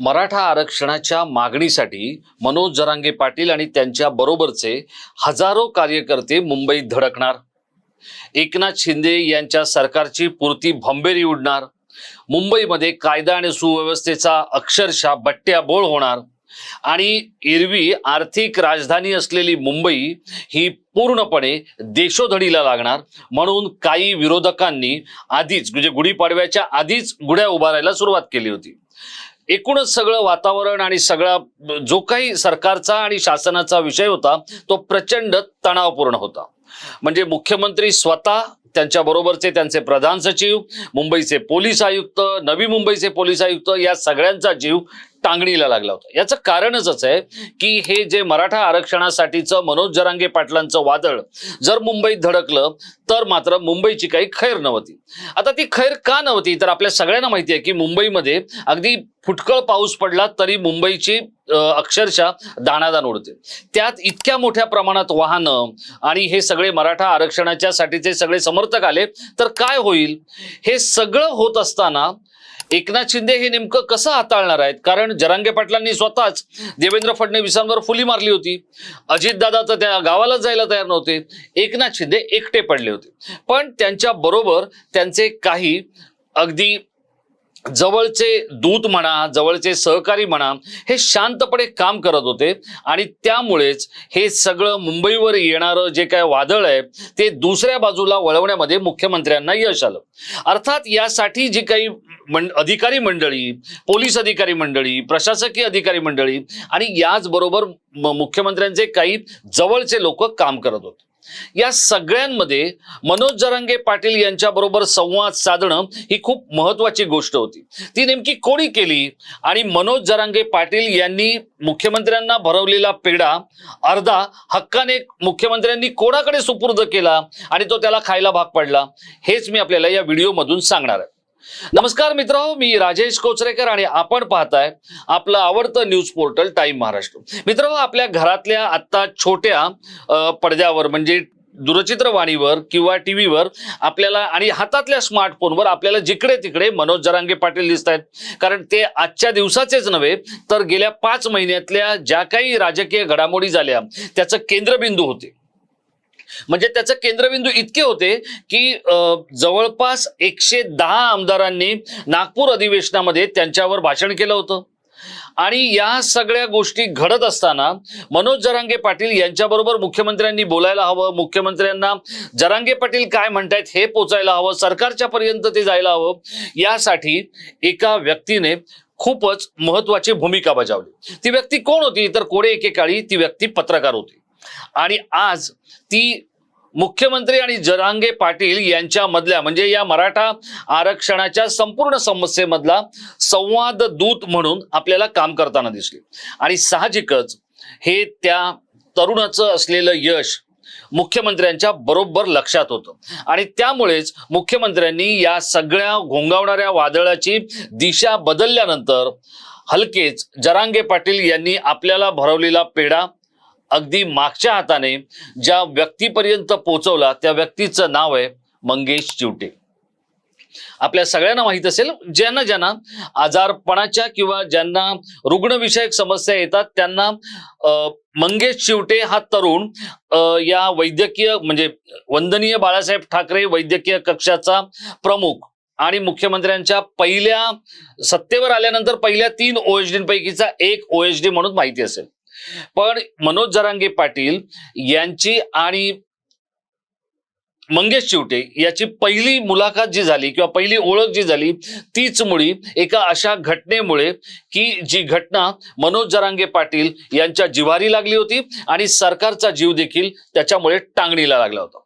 मराठा आरक्षणाच्या मागणीसाठी मनोज जरांगे पाटील आणि त्यांच्या बरोबरचे हजारो कार्यकर्ते मुंबईत धडकणार. एकनाथ शिंदे यांच्या सरकारची पुरती भंबेरी उडणार. मुंबईमध्ये कायदा आणि सुव्यवस्थेचा अक्षरशः बट्ट्याबोळ होणार. आणि एरवी आर्थिक राजधानी असलेली मुंबई ही पूर्णपणे देशोधडीला लागणार. म्हणून काही विरोधकांनी आधीच म्हणजे गुढीपाडव्याच्या आधीच गुढ्या उभारायला सुरुवात केली होती. एकूणच सगळं वातावरण आणि सगळा जो काही सरकारचा आणि शासनाचा विषय होता तो प्रचंड तणावपूर्ण होता. म्हणजे मुख्यमंत्री स्वतः त्यांच्या बरोबरचे त्यांचे प्रधान सचिव मुंबईचे पोलीस आयुक्त नवी मुंबईचे पोलीस आयुक्त या सगळ्यांचा जीव टांगणीला लागला होता. याचं कारणच असं आहे की हे जे मराठा आरक्षणासाठीचं मनोज जरांगे पाटलांचं वादळ जर मुंबईत धडकलं तर मात्र मुंबईची काही खैर नव्हती. आता ती खैर का नव्हती? तर आपल्या सगळ्यांना माहिती आहे की मुंबईमध्ये अगदी फुटकळ पाऊस पडला तरी मुंबईची अक्षरशः दाणादाण उडते. त्यात इतक्या मोठ्या प्रमाणात वाहनं आणि हे सगळे मराठा आरक्षणाच्या साठीचे सगळे समर्थक आले तर काय होईल? हे सगळं होत असताना एकनाथ शिंदे हे नेमकं कसं हाताळणार आहेत? कारण जरांगे पाटलांनी स्वतःच देवेंद्र फडणवीसांवर फुली मारली होती. अजितदादा तर त्या गावालाच जायला तयार नव्हते. एकनाथ शिंदे एकटे पडले होते. पण त्यांच्या बरोबर त्यांचे काही अगदी जवळचे दूत म्हणा जवळचे सहकारी म्हणा हे शांतपणे काम करत होते आणि त्यामुळेच हे सगळं मुंबईवर येणारं जे काय वादळ आहे ते दुसऱ्या बाजूला वळवण्यामध्ये मुख्यमंत्र्यांना यश आलं. अर्थात यासाठी जी काही अधिकारी मंडळी पोलीस अधिकारी मंडळी प्रशासकीय अधिकारी मंडळी आणि याचबरोबर मुख्यमंत्र्यांचे काही जवळचे लोक काम करत होते. या सगळ्यांमध्ये मनोज जरांगे पाटील यांच्याबरोबर संवाद साधणं ही खूप महत्वाची गोष्ट होती. ती नेमकी कोणी केली? आणि मनोज जरांगे पाटील यांनी मुख्यमंत्र्यांना भरवलेला पेढा अर्धा हक्काने मुख्यमंत्र्यांनी कोणाकडे सुपूर्द केला आणि तो त्याला खायला भाग पडला? हेच मी आपल्याला या व्हिडिओमधून सांगणार आहे. नमस्कार मित्र मी राजेश कोचरेकर आणि आपण पाहताय आपलं आवडतं न्यूज पोर्टल टाइम महाराष्ट्र. मित्र आपल्या घरातल्या आत्ता छोट्या पडद्यावर म्हणजे दूरचित्रवाणीवर किंवा टी व्हीवर आपल्याला आणि हातातल्या स्मार्टफोनवर आपल्याला जिकडे तिकडे मनोज जरांगे पाटील दिसत आहेत कारण ते आजच्या दिवसाचेच नव्हे तर गेल्या पाच महिन्यातल्या ज्या काही राजकीय घडामोडी झाल्या त्याचं केंद्रबिंदू होते. म्हणजे त्याचं केंद्रबिंदू इतके होते की जवळपास एकशे दहा आमदारांनी नागपूर अधिवेशनामध्ये त्यांच्यावर भाषण केलं होतं. आणि या सगळ्या गोष्टी घडत असताना मनोज जरांगे पाटील यांच्याबरोबर मुख्यमंत्र्यांनी बोलायला हवं. मुख्यमंत्र्यांना जरांगे पाटील काय म्हणतायत हे पोचायला हवं. सरकारच्या पर्यंत ते जायला हवं. यासाठी एका व्यक्तीने खूपच महत्वाची भूमिका बजावली. ती व्यक्ती कोण होती? तर कोडे एकेकाळी ती व्यक्ती पत्रकार होती. आणि आज ती मुख्यमंत्री आणि जरांगे पाटील यांच्यामधल्या म्हणजे या मराठा आरक्षणाच्या संपूर्ण समस्येमधला संवाद दूत म्हणून आपल्याला काम करताना दिसली. आणि साहजिकच हे त्या तरुणाचं असलेलं यश मुख्यमंत्र्यांच्या बरोबर लक्षात होतं. आणि त्यामुळेच मुख्यमंत्र्यांनी या सगळ्या घोंगावणाऱ्या वादळाची दिशा बदलल्यानंतर हलकेच जरांगे पाटील यांनी आपल्याला भरवलेला पेढा अगदी मागच्या हाताने ज्या व्यक्तीपर्यंत पोहोचवला त्या व्यक्तीचं नाव आहे मंगेश चिवटे. आपल्या सगळ्यांना माहीत असेल ज्यांना ज्यांना आजारपणाच्या किंवा ज्यांना रुग्णविषयक समस्या येतात त्यांना मंगेश चिवटे हा तरुण या वैद्यकीय म्हणजे वंदनीय बाळासाहेब ठाकरे वैद्यकीय कक्षाचा प्रमुख आणि मुख्यमंत्र्यांच्या पहिल्या सत्तेवर आल्यानंतर पहिल्या तीन ओएचडी पैकीचा एक ओएचडी म्हणून माहिती असेल. पण मनोज जरांगे पाटील यांची आणि मंगेश चिवटे याची पहिली मुलाखत जी झाली किंवा पहिली ओळख जी झाली तीच मुळी एका अशा घटनेमुळे की जी घटना मनोज जरांगे पाटील यांच्या जिवारी लागली होती आणि सरकारचा जीव देखील त्याच्यामुळे टांगणीला लागला होता.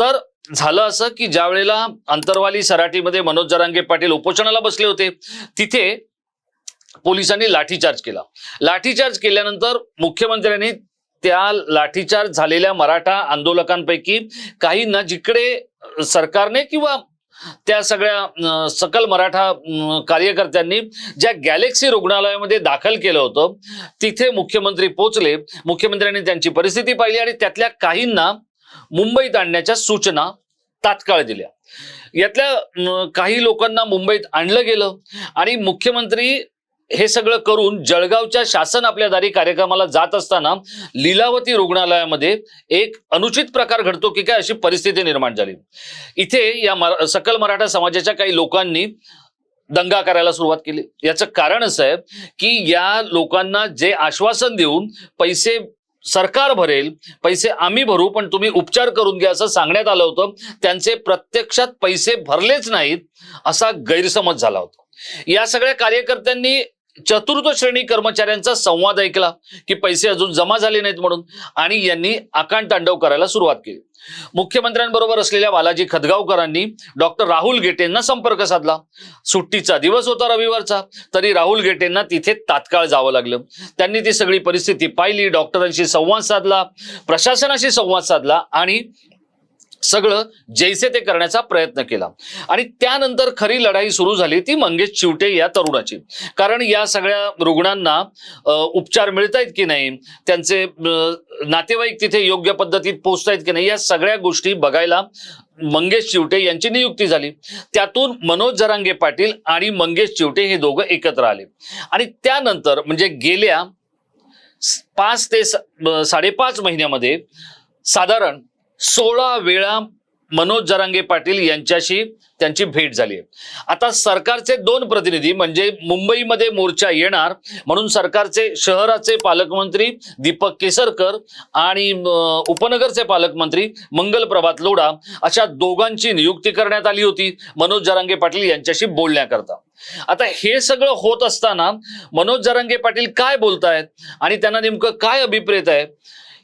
तर झालं असं की ज्या वेळेला अंतरवाली सराटीमध्ये मनोज जरांगे पाटील उपोषणाला बसले होते तिथे पोलिसांनी लाठीचार्ज केला. लाठीचार्ज केल्यानंतर मुख्यमंत्र्यांनी त्या लाठीचार्ज झालेल्या मराठा आंदोलकांपैकी काहींना जिकडे सरकारने किंवा त्या सगळ्या सकल मराठा कार्यकर्त्यांनी ज्या गॅलेक्सी रुग्णालयामध्ये दाखल केलं होतं तिथे मुख्यमंत्री पोचले मुख्यमंत्र्यांनी त्यांची परिस्थिती पाहिली आणि त्यातल्या काहींना मुंबईत आणण्याच्या सूचना तात्काळ दिल्या. यातल्या काही लोकांना मुंबईत आणलं गेलं आणि मुख्यमंत्री हे सगळं करून जळगावच्या शासन आपल्या दारी कार्यक्रमाला जात असताना लीलावती रुग्णालयामध्ये एक अनुचित प्रकार घडतो की काय अशी परिस्थिती निर्माण झाली. इथे या मरा- सकल मराठा समाजाच्या काही लोकांनी दंगा करायला सुरुवात केली. याचं कारण असं आहे की या लोकांना जे आश्वासन देऊन पैसे सरकार भरेल पैसे आम्ही भरू पण तुम्ही उपचार करून घ्या असं सांगण्यात आलं होतं त्यांचे प्रत्यक्षात पैसे भरलेच नाहीत असा गैरसमज झाला होता. या सगळ्या कार्यकर्त्यांनी चतुर्थ श्रेणी कर्मचाऱ्यांचा संवाद ऐकला की पैसे अजून जमा झाले नाहीत म्हणून आणि यांनी आकांड तांडव करायला सुरुवात केली. मुख्यमंत्र्यांबरोबर असलेल्या बालाजी खदगावकरांनी डॉक्टर राहुल गेटेंना संपर्क साधला. सुट्टीचा दिवस होता रविवारचा तरी राहुल गेटेंना तिथे तात्काळ जावं लागलं. त्यांनी ती सगळी परिस्थिती पाहिली डॉक्टरांशी संवाद साधला प्रशासनाशी संवाद साधला आणि सगळं जैसे ते करण्याचा प्रयत्न केला. आणि त्यानंतर खरी लढाई सुरू झाली ती मंगेश चिवटे या तरुणाची. कारण या सगळ्या रुग्णांना उपचार मिळत आहेत की नाही त्यांचे नातेवाईक तिथे योग्य पद्धतीत पोहोचतायत की नाही या सगळ्या गोष्टी बघायला मंगेश चिवटे यांची नियुक्ती झाली. त्यातून मनोज जरांगे पाटील आणि मंगेश चिवटे हे दोघं एकत्र आले. आणि त्यानंतर म्हणजे गेल्या पाच ते साडेपाच महिन्यामध्ये साधारण सोळा वेळा मनोज जरांगे पाटील यांच्याशी त्यांची भेट झाली आहे. आता सरकारचे दोन प्रतिनिधी म्हणजे मुंबईमध्ये मोर्चा येणार म्हणून सरकारचे शहराचे पालकमंत्री दीपक केसरकर आणि उपनगरचे पालकमंत्री मंगल प्रभात लोढा अशा दोघांची नियुक्ती करण्यात आली होती मनोज जरांगे पाटील यांच्याशी बोलण्याकरता. आता हे सगळं होत असताना मनोज जरांगे पाटील काय बोलतायत आणि त्यांना नेमकं काय अभिप्रेत आहे?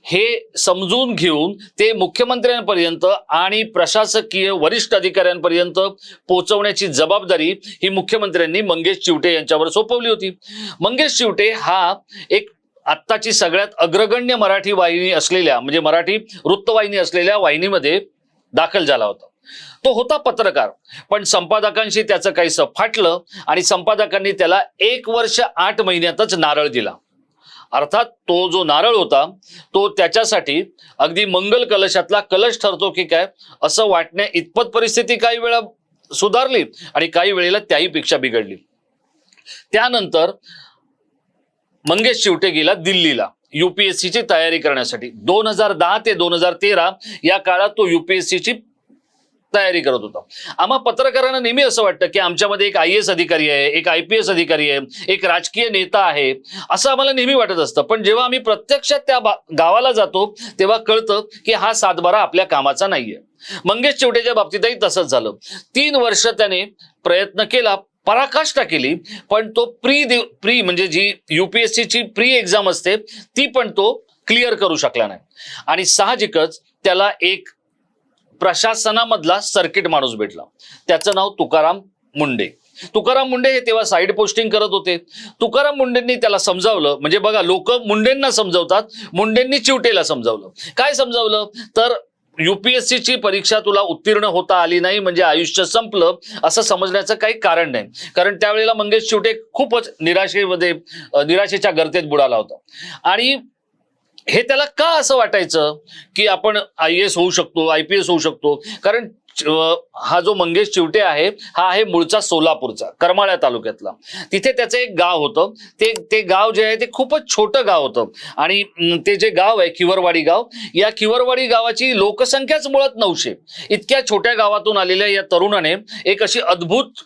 हे समजून घेऊन ते मुख्यमंत्र्यांपर्यंत आणि प्रशासकीय वरिष्ठ अधिकाऱ्यांपर्यंत पोहोचवण्याची जबाबदारी ही मुख्यमंत्र्यांनी मंगेश चिवटे यांच्यावर सोपवली होती. मंगेश चिवटे हा एक आत्ताची सगळ्यात अग्रगण्य मराठी वाहिनी असलेल्या म्हणजे मराठी वृत्तवाहिनी असलेल्या वाहिनीमध्ये दाखल झाला होता. तो होता पत्रकार. पण संपादकांशी त्याचं काहीसं फाटलं आणि संपादकांनी त्याला एक वर्ष आठ महिन्यातच नारळ दिला. अर्थात तो जो नारळ होता तो त्याच्यासाठी अगदी मंगल कलशातला कलश ठरतो की काय असं वाटण्या इतपत परिस्थिती काही वेळा सुधारली आणि काही वेळेला त्याही पेक्षा बिघडली. त्यानंतर मंगेश शिवटे गेला दिल्लीला युपीएससीची तयारी करण्यासाठी. दोन हजार दहा ते दोन हजार तेरा या काळात तो युपीएससीची तयारी करत होता. आम्हा पत्रकारांना नेहमी असं वाटतं की आमच्यामध्ये एक आय एस अधिकारी आहे एक आय पी एस अधिकारी आहे एक राजकीय नेता आहे असं आम्हाला नेहमी वाटत असतं. पण जेव्हा आम्ही प्रत्यक्षात त्या गावाला जातो तेव्हा कळतं की हा सातबारा आपल्या कामाचा नाहीये. मंगेश चिवटेच्या बाबतीतही तसंच झालं. तीन वर्ष त्याने प्रयत्न केला पराकाष्ठा केली पण तो प्री प्री म्हणजे जी युपीएससीची प्री एक्झाम असते ती पण तो क्लिअर करू शकला नाही. आणि साहजिकच त्याला एक प्रशासनामधला सर्किट माणूस भेटला. त्याचं नाव तुकाराम मुंडे. तुकाराम मुंडे हे तेव्हा साईड पोस्टिंग करत होते. तुकाराम मुंडेंनी त्याला समजावलं म्हणजे बघा लोक मुंडेंना समजवतात मुंडेंनी चिवटेला समजावलं. काय समजावलं? तर युपीएससीची परीक्षा तुला उत्तीर्ण होता आली नाही म्हणजे आयुष्य संपलं असं समजण्याचं काही कारण नाही. कारण त्यावेळेला मंगेश चिवटे खूपच निराशेमध्ये निराशेच्या गर्तेत बुडाला होता. आणि हे त्याला का असं वाटायचं की आपण आय एस होऊ शकतो आय पी एस होऊ शकतो? कारण हा जो मंगेश चिवटे आहे हा आहे मूळचा सोलापूरचा करमाळ्या तालुक्यातला. तिथे त्याचं एक गाव होतं. ते ते गाव जे आहे ते खूपच छोटं गाव होतं. आणि ते जे गाव आहे किवरवाडी गाव या किवरवाडी गावाची लोकसंख्याच मुळात नऊशे. इतक्या छोट्या गावातून आलेल्या या तरुणाने एक अशी अद्भुत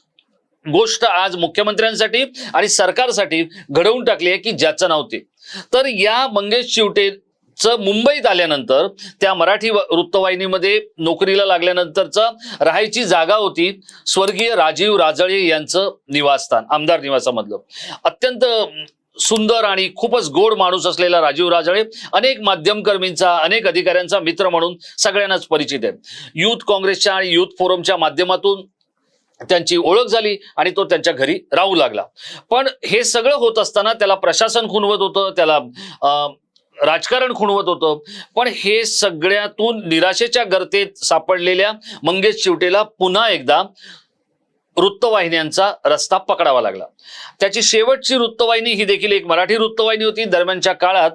गोष्ट आज मुख्यमंत्र्यांसाठी आणि सरकारसाठी घडवून टाकली आहे की ज्याचं नाव ते. तर या मंगेश चिवटेचं मुंबईत आल्यानंतर त्या मराठी वृत्तवाहिनीमध्ये नोकरीला लागल्यानंतरचं राहायची जागा होती स्वर्गीय राजीव राजळे यांचं निवासस्थान आमदार निवासामधलं. अत्यंत सुंदर आणि खूपच गोड माणूस असलेला राजीव राजळे अनेक माध्यमकर्मींचा अनेक अधिकाऱ्यांचा मित्र म्हणून सगळ्यांनाच परिचित आहे युथ काँग्रेसच्या आणि युथ फोरमच्या माध्यमातून त्यांची ओळख झाली आणि तो त्यांच्या घरी राहू लागला. पण हे सगळं होत असताना त्याला प्रशासन खुणवत होतं त्याला राजकारण खुणवत होतं. पण हे सगळ्यातून निराशेच्या गर्तेत सापडलेल्या मंगेश चिवटेला पुन्हा एकदा वृत्तवाहिन्यांचा रस्ता पकडावा लागला. त्याची शेवटची वृत्तवाहिनी ही देखील एक मराठी वृत्तवाहिनी होती. दरम्यानच्या काळात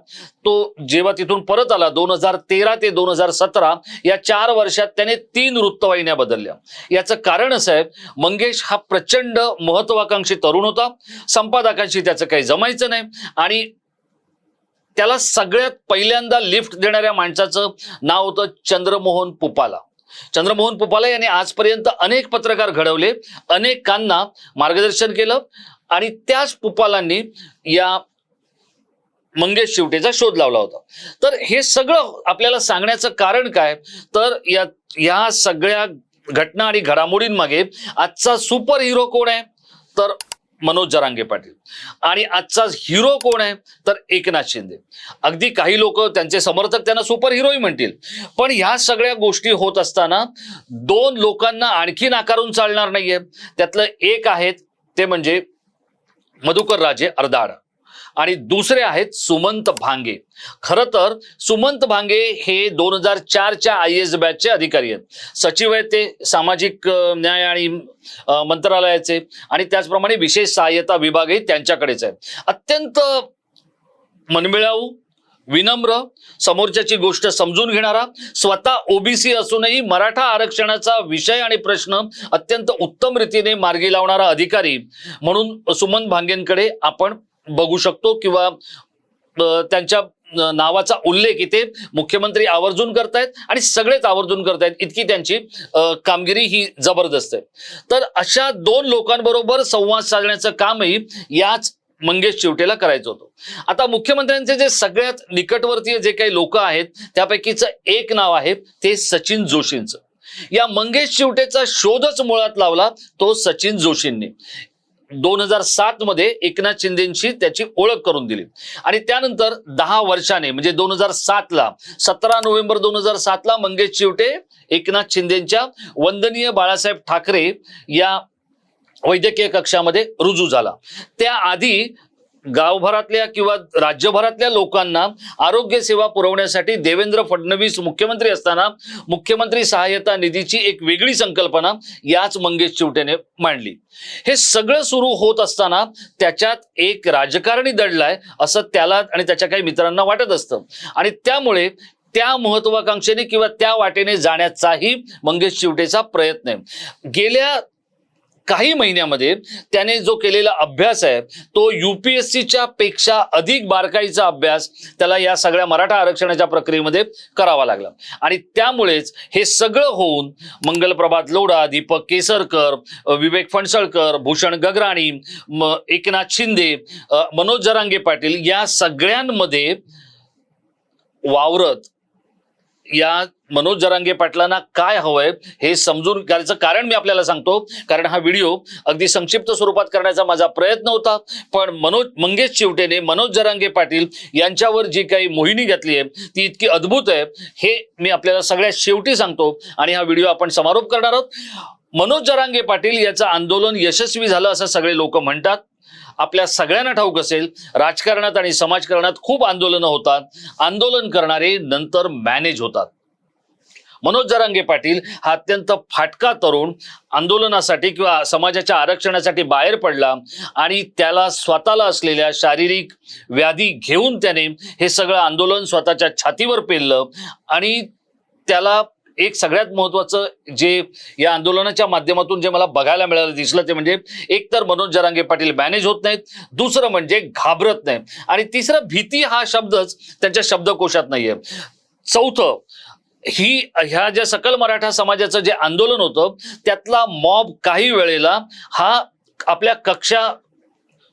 तो जेव्हा तिथून परत आला दोन हजार तेरा ते दोन हजार सतरा या चार वर्षात त्याने तीन वृत्तवाहिन्या बदलल्या. याचं कारण असं आहे मंगेश हा प्रचंड महत्वाकांक्षी तरुण होता. संपादकांशी त्याचं काही जमायचं नाही आणि त्याला सगळ्यात पहिल्यांदा लिफ्ट देणाऱ्या माणसाचं नाव होतं चंद्रमोहन पुपाला. चंद्रमोहन पुपाला यांनी आजपर्यंत अनेक पत्रकार घडवले अनेकांना मार्गदर्शन केलं आणि त्याच पुपालांनी या मंगेश शिवटेचा शोध लावला होता. तर हे सगळं आपल्याला सांगण्याचं कारण काय? तर या या सगळ्या घटना आणि घडामोडींमागे आजचा सुपर हिरो कोण आहे? तर मनोज जरांगे पाटील. आणि आजचा हिरो कोण आहे? तर एकनाथ शिंदे. अगदी काही लोक त्यांचे समर्थक त्यांना सुपर हिरोही म्हणतील. पण ह्या सगळ्या गोष्टी होत असताना दोन लोकांना आणखी नाकारून चालणार नाहीये. त्यातलं एक आहेत ते म्हणजे मधुकर राजे अर्धाड. आणि दुसरे आहेत सुमंत भांगे. खरं तर सुमंत भांगे हे दोन हजार चारच्या आय एस बॅचचे अधिकारी आहेत. सचिव आहेत ते सामाजिक न्याय आणि मंत्रालयाचे आणि त्याचप्रमाणे विशेष सहाय्यता विभागही त्यांच्याकडेच आहे अत्यंत मनमिळाऊ विनम्र समोरच्याची गोष्ट समजून घेणारा स्वतः ओबीसी असूनही मराठा आरक्षणाचा विषय आणि प्रश्न अत्यंत उत्तम रीतीने मार्गी लावणारा अधिकारी म्हणून सुमन भांगेंकडे आपण बघू शकतो किंवा त्यांच्या नावाचा उल्लेख इथे मुख्यमंत्री आवर्जून करतायत आणि सगळेच आवर्जून करतायत. इतकी त्यांची कामगिरी ही जबरदस्त आहे. तर अशा दोन लोकांबरोबर संवाद साधण्याचं कामही याच मंगेश चिवटेला करायचं होतं. आता मुख्यमंत्र्यांचे जे सगळ्यात निकटवर्तीय जे काही लोक आहेत त्यापैकीचं एक नाव आहे ते सचिन जोशींचं. या मंगेश चिवटेचा शोधच मुळात लावला तो सचिन जोशींनी. दोन हजार सात मध्ये एकनाथ शिंदेची त्याची ओळख करून दिली. आणि त्यानंतर दहा वर्षाने म्हणजे दोन हजार सातला सतरा नोव्हेंबर दोन हजार सातला मंगेश चिवटे एकनाथ शिंदेच्या वंदनीय बाळासाहेब ठाकरे या वैद्यकीय कक्षामध्ये रुजू झाला. त्याआधी गावभरातल्या किंवा राज्यभरातल्या लोकांना आरोग्य सेवा पुरवण्यासाठी देवेंद्र फडणवीस मुख्यमंत्री असताना मुख्यमंत्री सहाय्यता निधीची एक वेगळी संकल्पना याच मंगेश चिवटेने मांडली. हे सगळं सुरू होत असताना त्याच्यात एक राजकारणी दडलाय असं त्याला आणि त्याच्या काही मित्रांना वाटत असतं. आणि त्यामुळे त्या महत्वाकांक्षेने किंवा त्या वाटेने जाण्याचाही मंगेश चिवटेचा प्रयत्न आहे. गेल्या काही महिन्यामध्ये त्याने जो केलेला अभ्यास आहे तो युपीएससीच्या पेक्षा अधिक बारकाईचा अभ्यास त्याला या सगळ्या मराठा आरक्षणाच्या प्रक्रियेमध्ये करावा लागला. आणि त्यामुळेच हे सगळं होऊन मंगलप्रभात लोढा दीपक केसरकर विवेक फणसळकर भूषण गगराणी म- एकनाथ शिंदे मनोज जरांगे पाटील या सगळ्यांमध्ये वावरत या मनोज जरांगे पाटलांना काय हवंय हे समजून घ्यायचं कारण मी आपल्याला सांगतो. कारण हा व्हिडिओ अगदी संक्षिप्त स्वरूपात करण्याचा माझा प्रयत्न होता. पण मनोज मंगेश चिवटेने मनोज जरांगे पाटील यांच्यावर जी काही मोहिनी घातली आहे ती इतकी अद्भुत आहे. हे मी आपल्याला सगळ्यात शेवटी सांगतो आणि हा व्हिडिओ आपण समारोप करणार आहोत. मनोज जरांगे पाटील याचं आंदोलन यशस्वी झालं असं सगळे लोक म्हणतात. आपल्या सगळ्यांना ठाऊक असेल राजकारणात आणि समाजकारणात खूप आंदोलनं होतात. आंदोलन करणारे नंतर मॅनेज होतात. मनोज जरांगे पाटील हा अत्यंत फाटका तरुण आंदोलनासाठी किंवा समाजाच्या आरक्षणासाठी बाहेर पडला आणि त्याला स्वतःला असलेल्या शारीरिक व्याधी घेऊन त्याने हे सगळं आंदोलन स्वतःच्या छातीवर पेललं आणि त्याला एक सगळ्यात महत्वाचं जे या आंदोलनाच्या माध्यमातून जे मला बघायला मिळालं दिसलं ते म्हणजे एक तर मनोज जरांगे पाटील मॅनेज होत नाहीत दुसरं म्हणजे घाबरत नाही आणि तिसरं भीती हा शब्दच त्यांच्या शब्दकोशात नाहीये. चौथं ही ह्या ज्या सकल मराठा समाजाचं जे आंदोलन होतं त्यातला मॉब काही वेळेला हा आपल्या कक्षा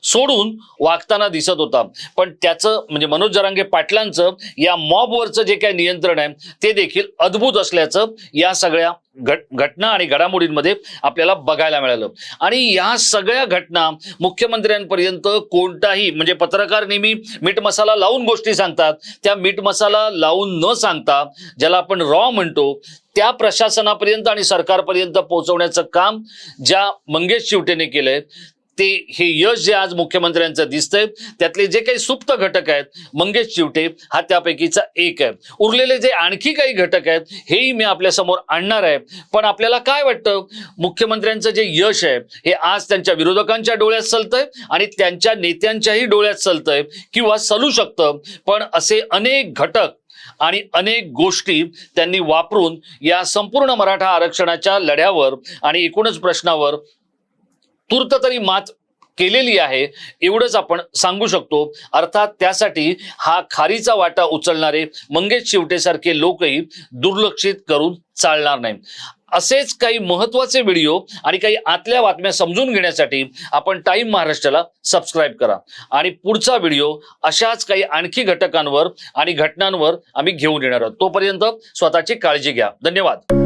सोडून वागताना दिसत होता. पण त्याचं म्हणजे मनोज जरांगे पाटलांचं या मॉबवरचं जे काही नियंत्रण आहे ते देखील अद्भुत असल्याचं या सगळ्या घट घटना आणि घडामोडींमध्ये आपल्याला बघायला मिळालं. आणि या सगळ्या घटना मुख्यमंत्र्यांपर्यंत कोणताही म्हणजे पत्रकार नेहमी मीठ मसाला लावून गोष्टी सांगतात त्या मीठ मसाला लावून न सांगता ज्याला आपण रॉ म्हणतो त्या प्रशासनापर्यंत आणि सरकारपर्यंत पोहोचवण्याचं काम ज्या मंगेश शिवटेने केलंय ते हे यश जे आज मुख्यमंत्र्यांचं दिसतंय त्यातले जे काही सुप्त घटक आहेत मंगेश चिवटे हा त्यापैकीचा एक आहे. उरलेले जे आणखी काही घटक आहेत हेही मी आपल्यासमोर आणणार आहे. पण आपल्याला काय वाटतं? मुख्यमंत्र्यांचं जे यश आहे हे आज त्यांच्या विरोधकांच्या डोळ्यात चलतंय आणि त्यांच्या नेत्यांच्याही डोळ्यात चलतंय किंवा चलू शकतं. पण असे अनेक घटक आणि अनेक गोष्टी त्यांनी वापरून या संपूर्ण मराठा आरक्षणाच्या लढ्यावर आणि एकूणच प्रश्नावर तूर्त तरी मात केलेली आहे एवढंच आपण सांगू शकतो. अर्थात त्यासाठी हा खारीचा वाटा उचलणारे मंगेश शिवटेसारखे लोकही दुर्लक्षित करून चालणार नाही असेच काही महत्त्वाचे व्हिडिओ आणि काही आतल्या बातम्या समजून घेण्यासाठी आपण टाइम महाराष्ट्राला सबस्क्राईब करा. आणि पुढचा व्हिडिओ अशाच काही आणखी घटकांवर आणि घटनांवर आम्ही घेऊन येणार आहोत. तोपर्यंत स्वतःची काळजी घ्या. धन्यवाद.